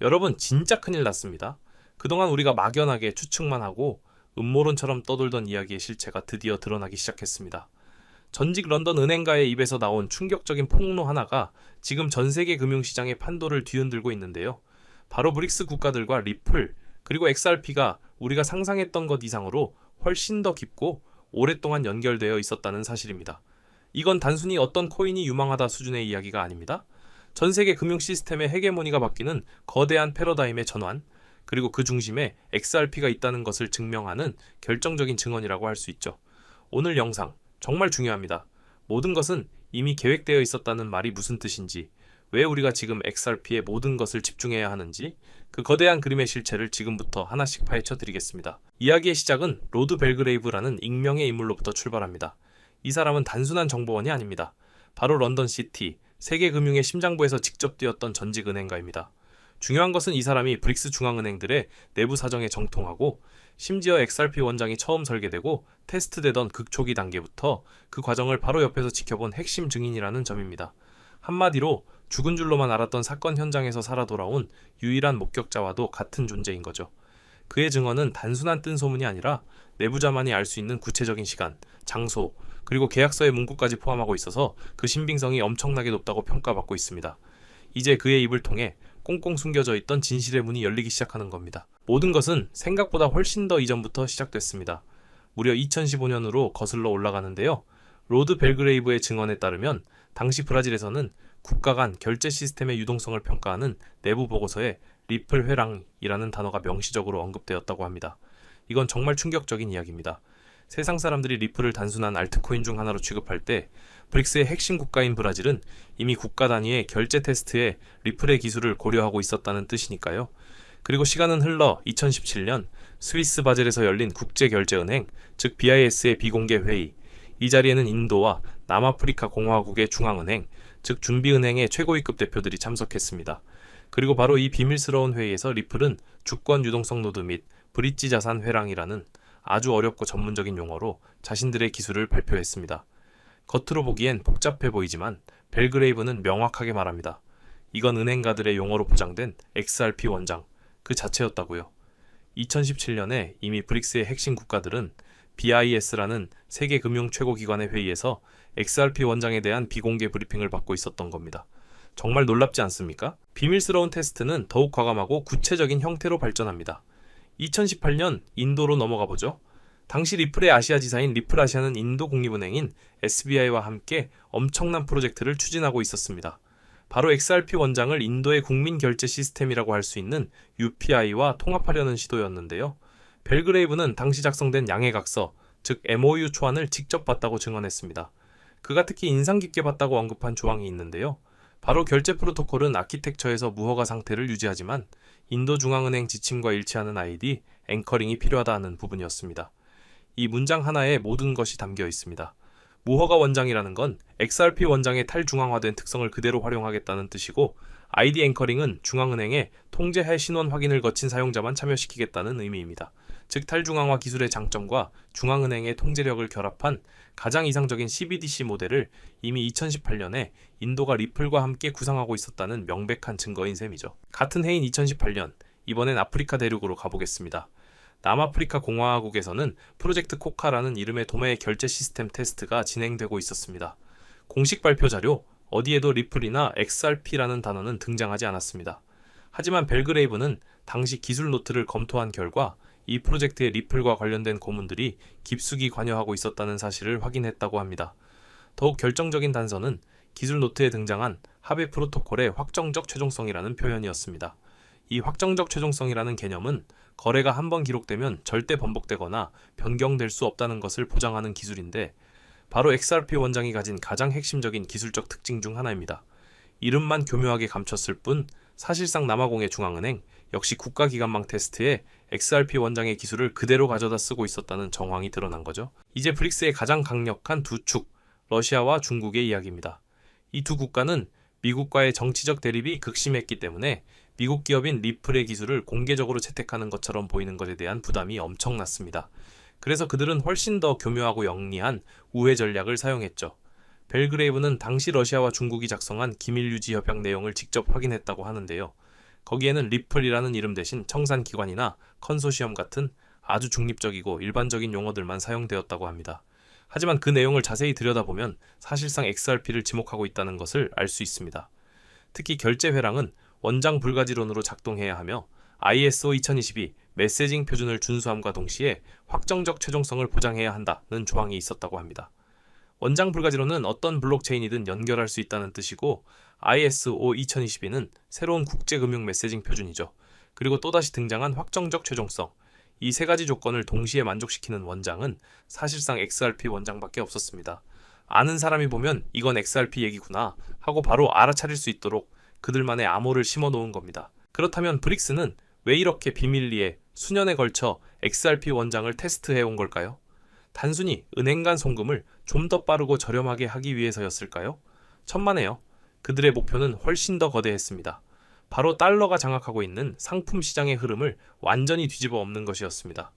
여러분 진짜 큰일 났습니다. 그동안 우리가 막연하게 추측만 하고 음모론처럼 떠돌던 이야기의 실체가 드디어 드러나기 시작했습니다. 전직 런던 은행가의 입에서 나온 충격적인 폭로 하나가 지금 전 세계 금융시장의 판도를 뒤흔들고 있는데요. 바로 브릭스 국가들과 리플, 그리고 XRP가 우리가 상상했던 것 이상으로 훨씬 더 깊고 오랫동안 연결되어 있었다는 사실입니다. 이건 단순히 어떤 코인이 유망하다 수준의 이야기가 아닙니다. 전 세계 금융 시스템의 헤게모니가 바뀌는 거대한 패러다임의 전환, 그리고 그 중심에 XRP가 있다는 것을 증명하는 결정적인 증언이라고 할 수 있죠. 오늘 영상 정말 중요합니다. 모든 것은 이미 계획되어 있었다는 말이 무슨 뜻인지, 왜 우리가 지금 XRP에 모든 것을 집중해야 하는지, 그 거대한 그림의 실체를 지금부터 하나씩 파헤쳐 드리겠습니다. 이야기의 시작은 로드 벨그레이브라는 익명의 인물로부터 출발합니다. 이 사람은 단순한 정보원이 아닙니다. 바로 런던 시티, 세계 금융의 심장부에서 직접 뛰었던 전직 은행가입니다. 중요한 것은 이 사람이 브릭스 중앙은행들의 내부 사정에 정통하고 심지어 XRP 원장이 처음 설계되고 테스트되던 극초기 단계부터 그 과정을 바로 옆에서 지켜본 핵심 증인이라는 점입니다. 한마디로 죽은 줄로만 알았던 사건 현장에서 살아 돌아온 유일한 목격자와도 같은 존재인 거죠. 그의 증언은 단순한 뜬소문이 아니라 내부자만이 알 수 있는 구체적인 시간, 장소, 그리고 계약서의 문구까지 포함하고 있어서 그 신빙성이 엄청나게 높다고 평가받고 있습니다. 이제 그의 입을 통해 꽁꽁 숨겨져 있던 진실의 문이 열리기 시작하는 겁니다. 모든 것은 생각보다 훨씬 더 이전부터 시작됐습니다. 무려 2015년으로 거슬러 올라가는데요. 로드 벨그레이브의 증언에 따르면 당시 브라질에서는 국가 간 결제 시스템의 유동성을 평가하는 내부 보고서에 리플 회랑이라는 단어가 명시적으로 언급되었다고 합니다. 이건 정말 충격적인 이야기입니다. 세상 사람들이 리플을 단순한 알트코인 중 하나로 취급할 때 브릭스의 핵심 국가인 브라질은 이미 국가 단위의 결제 테스트에 리플의 기술을 고려하고 있었다는 뜻이니까요. 그리고 시간은 흘러 2017년 스위스 바젤에서 열린 국제결제은행, 즉 BIS의 비공개 회의. 이 자리에는 인도와 남아프리카 공화국의 중앙은행, 즉 준비은행의 최고위급 대표들이 참석했습니다. 그리고 바로 이 비밀스러운 회의에서 리플은 주권 유동성 노드 및 브릿지 자산 회랑이라는 아주 어렵고 전문적인 용어로 자신들의 기술을 발표했습니다. 겉으로 보기엔 복잡해 보이지만 벨그레이브는 명확하게 말합니다. 이건 은행가들의 용어로 포장된 XRP 원장 그 자체였다고요. 2017년에 이미 브릭스의 핵심 국가들은 BIS라는 세계 금융 최고기관의 회의에서 XRP 원장에 대한 비공개 브리핑을 받고 있었던 겁니다. 정말 놀랍지 않습니까? 비밀스러운 테스트는 더욱 과감하고 구체적인 형태로 발전합니다. 2018년 인도로 넘어가 보죠. 당시 리플의 아시아 지사인 리플 아시아는 인도 국립은행인 SBI와 함께 엄청난 프로젝트를 추진하고 있었습니다. 바로 XRP 원장을 인도의 국민 결제 시스템이라고 할 수 있는 UPI와 통합하려는 시도였는데요. 벨그레이브는 당시 작성된 양해각서, 즉 MOU 초안을 직접 봤다고 증언했습니다. 그가 특히 인상 깊게 봤다고 언급한 조항이 있는데요. 바로 결제 프로토콜은 아키텍처에서 무허가 상태를 유지하지만 인도 중앙은행 지침과 일치하는 아이디 앵커링이 필요하다는 부분이었습니다. 이 문장 하나에 모든 것이 담겨 있습니다. 무허가 원장이라는 건 XRP 원장의 탈중앙화된 특성을 그대로 활용하겠다는 뜻이고 아이디 앵커링은 중앙은행의 통제해 신원 확인을 거친 사용자만 참여시키겠다는 의미입니다. 즉 탈중앙화 기술의 장점과 중앙은행의 통제력을 결합한 가장 이상적인 CBDC 모델을 이미 2018년에 인도가 리플과 함께 구상하고 있었다는 명백한 증거인 셈이죠. 같은 해인 2018년 이번엔 아프리카 대륙으로 가보겠습니다. 남아프리카 공화국에서는 프로젝트 코카라는 이름의 도매 결제 시스템 테스트가 진행되고 있었습니다. 공식 발표 자료 어디에도 리플이나 XRP라는 단어는 등장하지 않았습니다. 하지만 벨그레이브는 당시 기술 노트를 검토한 결과 이 프로젝트의 리플과 관련된 고문들이 깊숙이 관여하고 있었다는 사실을 확인했다고 합니다. 더욱 결정적인 단서는 기술 노트에 등장한 합의 프로토콜의 확정적 최종성이라는 표현이었습니다. 이 확정적 최종성이라는 개념은 거래가 한 번 기록되면 절대 번복되거나 변경될 수 없다는 것을 보장하는 기술인데 바로 XRP 원장이 가진 가장 핵심적인 기술적 특징 중 하나입니다. 이름만 교묘하게 감췄을 뿐 사실상 남아공의 중앙은행 역시 국가기관망 테스트에 XRP 원장의 기술을 그대로 가져다 쓰고 있었다는 정황이 드러난 거죠. 이제 브릭스의 가장 강력한 두 축, 러시아와 중국의 이야기입니다. 이 두 국가는 미국과의 정치적 대립이 극심했기 때문에 미국 기업인 리플의 기술을 공개적으로 채택하는 것처럼 보이는 것에 대한 부담이 엄청났습니다. 그래서 그들은 훨씬 더 교묘하고 영리한 우회 전략을 사용했죠. 벨그레이브는 당시 러시아와 중국이 작성한 기밀 유지 협약 내용을 직접 확인했다고 하는데요. 거기에는 리플이라는 이름 대신 청산기관이나 컨소시엄 같은 아주 중립적이고 일반적인 용어들만 사용되었다고 합니다. 하지만 그 내용을 자세히 들여다보면 사실상 XRP를 지목하고 있다는 것을 알 수 있습니다. 특히 결제 회랑은 원장 불가지론으로 작동해야 하며 ISO 2022 메시징 표준을 준수함과 동시에 확정적 최종성을 보장해야 한다는 조항이 있었다고 합니다. 원장 불가지론은 어떤 블록체인이든 연결할 수 있다는 뜻이고 ISO 2022는 새로운 국제금융 메시징 표준이죠. 그리고 또다시 등장한 확정적 최종성. 이 세 가지 조건을 동시에 만족시키는 원장은 사실상 XRP 원장밖에 없었습니다. 아는 사람이 보면 이건 XRP 얘기구나 하고 바로 알아차릴 수 있도록 그들만의 암호를 심어 놓은 겁니다. 그렇다면 브릭스는 왜 이렇게 비밀리에 수년에 걸쳐 XRP 원장을 테스트해 온 걸까요? 단순히 은행 간 송금을 좀 더 빠르고 저렴하게 하기 위해서였을까요? 천만에요. 그들의 목표는 훨씬 더 거대했습니다. 바로 달러가 장악하고 있는 상품 시장의 흐름을 완전히 뒤집어 엎는 것이었습니다.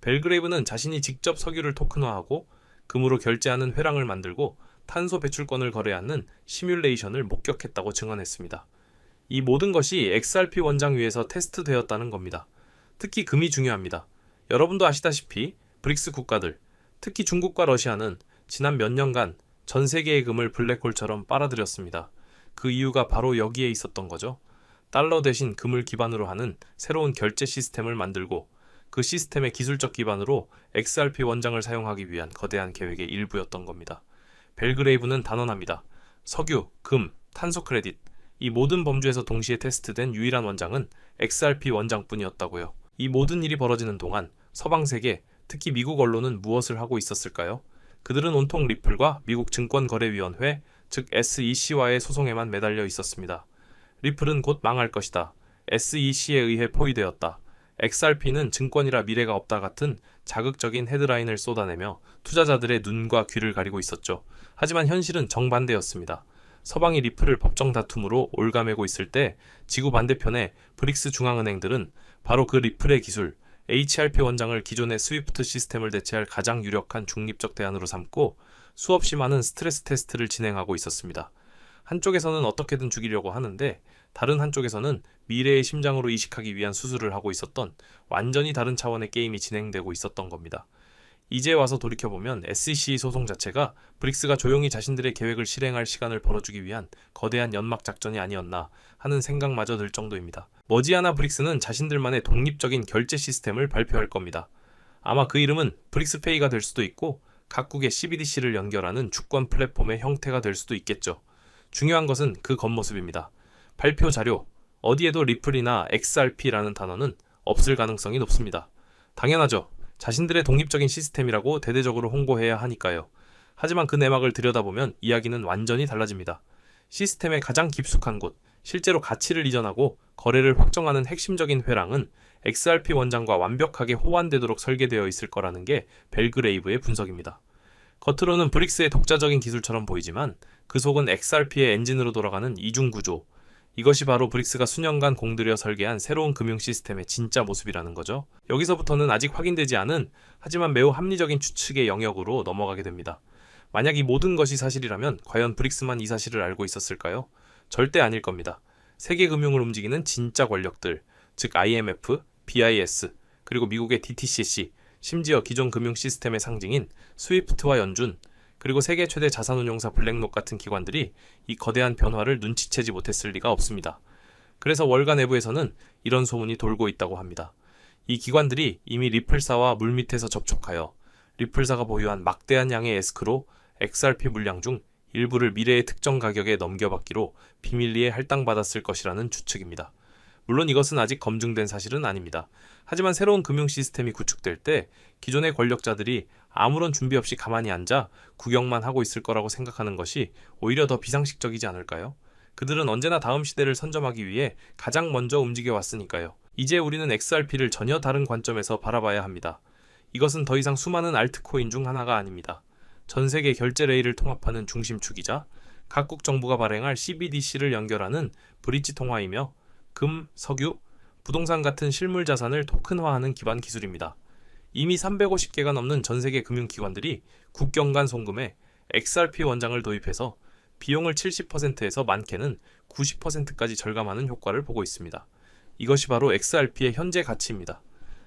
벨그레이브는 자신이 직접 석유를 토큰화하고 금으로 결제하는 회랑을 만들고 탄소 배출권을 거래하는 시뮬레이션을 목격했다고 증언했습니다. 이 모든 것이 XRP 원장 위에서 테스트되었다는 겁니다. 특히 금이 중요합니다. 여러분도 아시다시피 브릭스 국가들, 특히 중국과 러시아는 지난 몇 년간 전 세계의 금을 블랙홀처럼 빨아들였습니다. 그 이유가 바로 여기에 있었던 거죠. 달러 대신 금을 기반으로 하는 새로운 결제 시스템을 만들고 그 시스템의 기술적 기반으로 XRP 원장을 사용하기 위한 거대한 계획의 일부였던 겁니다. 벨그레이브는 단언합니다. 석유, 금, 탄소 크레딧, 이 모든 범주에서 동시에 테스트된 유일한 원장은 XRP 원장뿐이었다고요. 이 모든 일이 벌어지는 동안 서방 세계, 특히 미국 언론은 무엇을 하고 있었을까요? 그들은 온통 리플과 미국 증권거래위원회, 즉 SEC와의 소송에만 매달려 있었습니다. 리플은 곧 망할 것이다. SEC에 의해 포위되었다. XRP는 증권이라 미래가 없다 같은 자극적인 헤드라인을 쏟아내며 투자자들의 눈과 귀를 가리고 있었죠. 하지만 현실은 정반대였습니다. 서방이 리플을 법정 다툼으로 올가매고 있을 때 지구 반대편에 브릭스 중앙은행들은 바로 그 리플의 기술, HRP 원장을 기존의 스위프트 시스템을 대체할 가장 유력한 중립적 대안으로 삼고 수없이 많은 스트레스 테스트를 진행하고 있었습니다. 한쪽에서는 어떻게든 죽이려고 하는데 다른 한쪽에서는 미래의 심장으로 이식하기 위한 수술을 하고 있었던 완전히 다른 차원의 게임이 진행되고 있었던 겁니다. 이제 와서 돌이켜보면 SEC 소송 자체가 브릭스가 조용히 자신들의 계획을 실행할 시간을 벌어주기 위한 거대한 연막 작전이 아니었나 하는 생각마저 들 정도입니다. 머지않아 브릭스는 자신들만의 독립적인 결제 시스템을 발표할 겁니다. 아마 그 이름은 브릭스페이가 될 수도 있고 각국의 CBDC를 연결하는 주권 플랫폼의 형태가 될 수도 있겠죠. 중요한 것은 그 겉모습입니다. 발표 자료, 어디에도 리플이나 XRP라는 단어는 없을 가능성이 높습니다. 당연하죠. 자신들의 독립적인 시스템이라고 대대적으로 홍보해야 하니까요. 하지만 그 내막을 들여다보면 이야기는 완전히 달라집니다. 시스템의 가장 깊숙한 곳, 실제로 가치를 이전하고 거래를 확정하는 핵심적인 회랑은 XRP 원장과 완벽하게 호환되도록 설계되어 있을 거라는 게 벨그레이브의 분석입니다. 겉으로는 브릭스의 독자적인 기술처럼 보이지만 그 속은 XRP의 엔진으로 돌아가는 이중 구조. 이것이 바로 브릭스가 수년간 공들여 설계한 새로운 금융 시스템의 진짜 모습이라는 거죠. 여기서부터는 아직 확인되지 않은 하지만 매우 합리적인 추측의 영역으로 넘어가게 됩니다. 만약 이 모든 것이 사실이라면 과연 브릭스만 이 사실을 알고 있었을까요? 절대 아닐 겁니다. 세계 금융을 움직이는 진짜 권력들, 즉 IMF, BIS, 그리고 미국의 DTCC, 심지어 기존 금융 시스템의 상징인 스위프트와 연준, 그리고 세계 최대 자산운용사 블랙록 같은 기관들이 이 거대한 변화를 눈치채지 못했을 리가 없습니다. 그래서 월가 내부에서는 이런 소문이 돌고 있다고 합니다. 이 기관들이 이미 리플사와 물밑에서 접촉하여 리플사가 보유한 막대한 양의 에스크로 XRP 물량 중 일부를 미래의 특정 가격에 넘겨받기로 비밀리에 할당받았을 것이라는 추측입니다. 물론 이것은 아직 검증된 사실은 아닙니다. 하지만 새로운 금융 시스템이 구축될 때 기존의 권력자들이 아무런 준비 없이 가만히 앉아 구경만 하고 있을 거라고 생각하는 것이 오히려 더 비상식적이지 않을까요? 그들은 언제나 다음 시대를 선점하기 위해 가장 먼저 움직여 왔으니까요. 이제 우리는 XRP를 전혀 다른 관점에서 바라봐야 합니다. 이것은 더 이상 수많은 알트코인 중 하나가 아닙니다. 전 세계 결제 레일을 통합하는 중심축이자 각국 정부가 발행할 CBDC를 연결하는 브릿지 통화이며 금, 석유, 부동산 같은 실물 자산을 토큰화하는 기반 기술입니다. 이미 350개가 넘는 전 세계 금융기관들이 국경 간 송금에 XRP 원장을 도입해서 비용을 70%에서 많게는 90%까지 절감하는 효과를 보고 있습니다. 이것이 바로 XRP의 현재 가치입니다.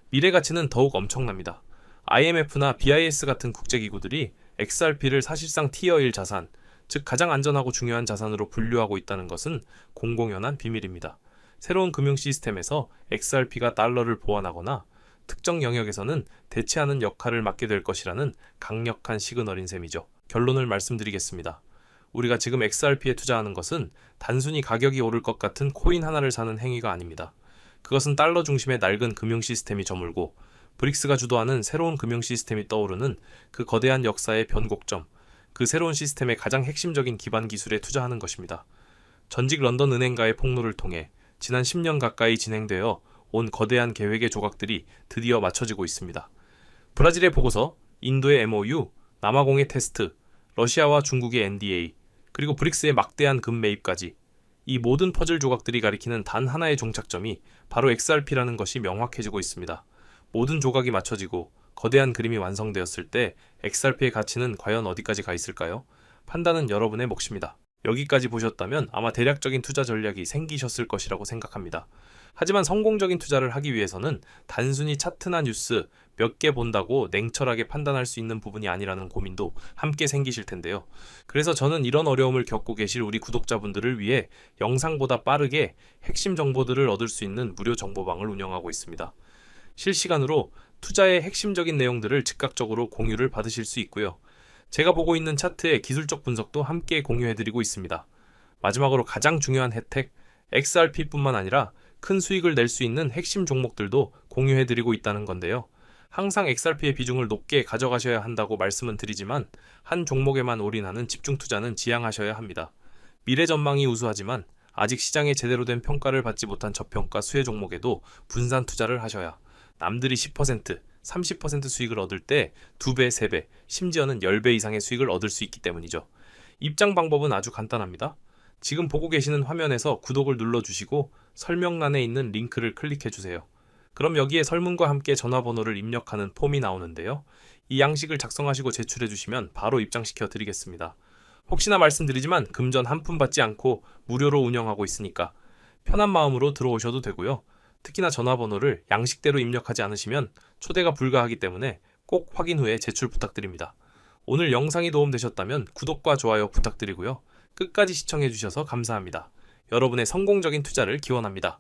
미래 가치는 더욱 엄청납니다. IMF나 BIS 같은 국제기구들이 XRP를 사실상 티어 1 자산, 즉 가장 안전하고 중요한 자산으로 분류하고 있다는 것은 공공연한 비밀입니다. 새로운 금융 시스템에서 XRP가 달러를 보완하거나 특정 영역에서는 대체하는 역할을 맡게 될 것이라는 강력한 시그널인 셈이죠. 결론을 말씀드리겠습니다. 우리가 지금 XRP에 투자하는 것은 단순히 가격이 오를 것 같은 코인 하나를 사는 행위가 아닙니다. 그것은 달러 중심의 낡은 금융 시스템이 저물고 브릭스가 주도하는 새로운 금융 시스템이 떠오르는 그 거대한 역사의 변곡점, 그 새로운 시스템의 가장 핵심적인 기반 기술에 투자하는 것입니다. 전직 런던 은행가의 폭로를 통해 지난 10년 가까이 진행되어 온 거대한 계획의 조각들이 드디어 맞춰지고 있습니다. 브라질의 보고서, 인도의 MOU, 남아공의 테스트, 러시아와 중국의 NDA, 그리고 브릭스의 막대한 금 매입까지 이 모든 퍼즐 조각들이 가리키는 단 하나의 종착점이 바로 XRP라는 것이 명확해지고 있습니다. 모든 조각이 맞춰지고 거대한 그림이 완성되었을 때 XRP의 가치는 과연 어디까지 가 있을까요? 판단은 여러분의 몫입니다. 여기까지 보셨다면 아마 대략적인 투자 전략이 생기셨을 것이라고 생각합니다. 하지만 성공적인 투자를 하기 위해서는 단순히 차트나 뉴스 몇 개 본다고 냉철하게 판단할 수 있는 부분이 아니라는 고민도 함께 생기실 텐데요. 그래서 저는 이런 어려움을 겪고 계실 우리 구독자분들을 위해 영상보다 빠르게 핵심 정보들을 얻을 수 있는 무료 정보방을 운영하고 있습니다. 실시간으로 투자의 핵심적인 내용들을 즉각적으로 공유를 받으실 수 있고요. 제가 보고 있는 차트의 기술적 분석도 함께 공유해드리고 있습니다. 마지막으로 가장 중요한 혜택, XRP뿐만 아니라 큰 수익을 낼 수 있는 핵심 종목들도 공유해드리고 있다는 건데요. 항상 XRP의 비중을 높게 가져가셔야 한다고 말씀은 드리지만 한 종목에만 올인하는 집중 투자는 지양하셔야 합니다. 미래 전망이 우수하지만 아직 시장에 제대로 된 평가를 받지 못한 저평가 수혜 종목에도 분산 투자를 하셔야 남들이 10%, 30% 수익을 얻을 때 2배, 3배, 심지어는 10배 이상의 수익을 얻을 수 있기 때문이죠. 입장 방법은 아주 간단합니다. 지금 보고 계시는 화면에서 구독을 눌러주시고 설명란에 있는 링크를 클릭해 주세요. 그럼 여기에 설문과 함께 전화번호를 입력하는 폼이 나오는데요. 이 양식을 작성하시고 제출해 주시면 바로 입장시켜 드리겠습니다. 혹시나 말씀드리지만 금전 한 푼 받지 않고 무료로 운영하고 있으니까 편한 마음으로 들어오셔도 되고요. 특히나 전화번호를 양식대로 입력하지 않으시면 초대가 불가하기 때문에 꼭 확인 후에 제출 부탁드립니다. 오늘 영상이 도움되셨다면 구독과 좋아요 부탁드리고요. 끝까지 시청해주셔서 감사합니다. 여러분의 성공적인 투자를 기원합니다.